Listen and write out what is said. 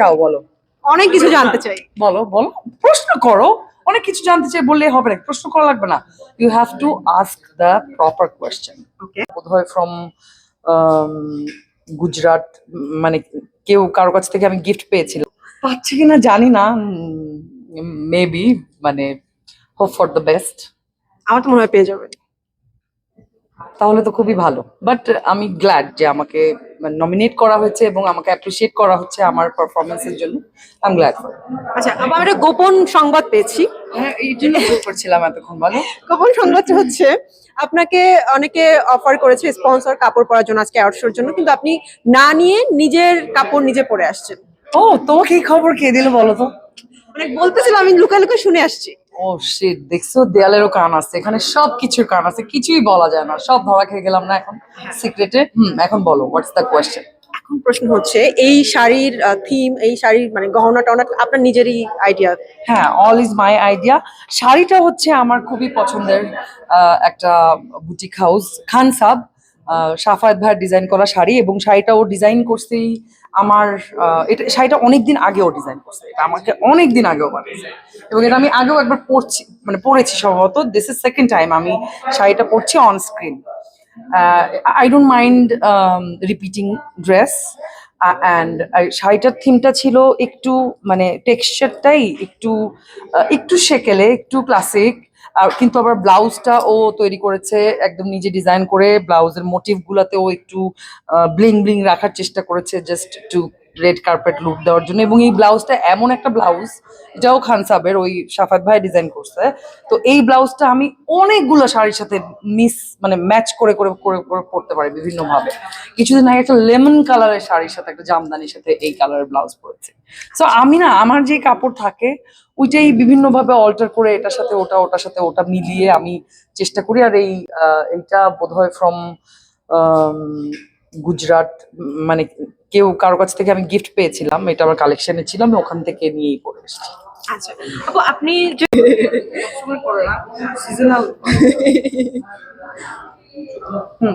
চাও বলো। অনেক কিছু জানতে চাই। বলো বলো। প্রশ্ন করো। অনেক কিছু জানতে চাই বললেই হবে না প্রশ্ন করা লাগবে না। You have to ask the proper question বোধহয় ফ্রম গুজরাট মানে কেউ কারও কাছ থেকে আমি গিফট পেয়েছিলাম। পাচ্ছি কিনা জানি না মেবি মানে হোপ ফর দ্য বেস্ট আমার তো মনে হয় পেয়ে যাবেন। তাহলে তো খুবই ভালো। বাট আমি গ্ল্যাড যে আমাকে নমিনেট করা হয়েছে এবং আমাকে অ্যাপ্রিসিয়েট করা হচ্ছে আমার পারফরমেন্সের জন্য। আই গ্ল্যাড আচ্ছা আবার একটা গোপন সংবাদ পেয়েছি। হ্যাঁ এই জন্য করছিলাম এতক্ষণ বলো। গোপন সংবাদটা হচ্ছে আপনাকে অনেকে অফার করেছে স্পন্সর কাপড় পরার জন্য আজকে আউটশোর জন্য কিন্তু আপনি না নিয়ে নিজের কাপড় নিজে পরে আসছেন। ও তোমাকে এই খবর কে দিল বলো তো? মানে বলতেছিলাম আমি লুকায় শুনে আসছি। ও শিট দেখছ? দেয়ালেরও কান আছে। এখানে সব কিছুর কান আছে। কিছুই বলা যায় না। সব ধরা খেয়ে গেলাম না এখন। সিক্রেটে হুম এখন বলো হোয়াটস দ্য কোয়েশ্চেন এখন প্রশ্ন হচ্ছে এই শাড়ির থিম এই শাড়ির মানে গহনা টহনা আপনার নিজেরই আইডিয়া হ্যাঁ অল ইজ মাই আইডিয়া শাড়িটা হচ্ছে আমার খুবই পছন্দের আহ, একটা বুটিক হাউস খান সাব সাফায়াত ভাইয়ের ডিজাইন করা শাড়ি এবং শাড়িটা ও ডিজাইন করছেই আমার এটা, শাড়িটা অনেক দিন আগেও ডিজাইন করছে। এটা আমাকে অনেক দিন আগেও বানিয়েছে। এবং এটা আমি আগেও একবার পরছি মানে পরেছি সম্ভবত। দিস ইজ সেকেন্ড টাইম আমি শাড়িটা পরছি on screen I don't mind repeating dress and শাড়িটার থিমটা ছিল একটু মানে টেক্সচারটাই একটু একটু সেকেলে, একটু ক্লাসিক আর কিন্তু আবার ব্লাউজটা ও তৈরি করেছে, একদম নিজে ডিজাইন করে ব্লাউজের মোটিভ গুলাতেও একটু ব্লিং ব্লিং রাখার চেষ্টা করেছে জাস্ট একটু রেড কার্পেট লুক দেওয়ার জন্য এবং এই ব্লাউজটা এমন একটা ব্লাউজ এটাও খান সাবের, ওই সাফাত ভাই ডিজাইন করছে। তো এই ব্লাউজটা আমি অনেকগুলো শাড়ির সাথে মিস মানে ম্যাচ করে করে করে করে পরতে পারি বিভিন্নভাবে। কিছুদিন আগে একটা লেমন কালারের শাড়ির সাথে, একটা জামদানির সাথে এই কালারের ব্লাউজ পরেছি। সো আমি না, আমার যে কাপড় থাকে, ওইটাই বিভিন্নভাবে অল্টার করে এটার সাথে ওটা, ওটার সাথে ওটা মিলিয়ে আমি চেষ্টা করি। আর এই এইটা বোধহয় ফ্রম গুজরাট মানে কেউ কারও কাছ থেকে আমি গিফট পেয়েছিলাম, এটা আমার কালেকশনে ছিল, আমি ওখান থেকে নিয়েই পরে এসেছি। আচ্ছা আপনি সিজনাল হুম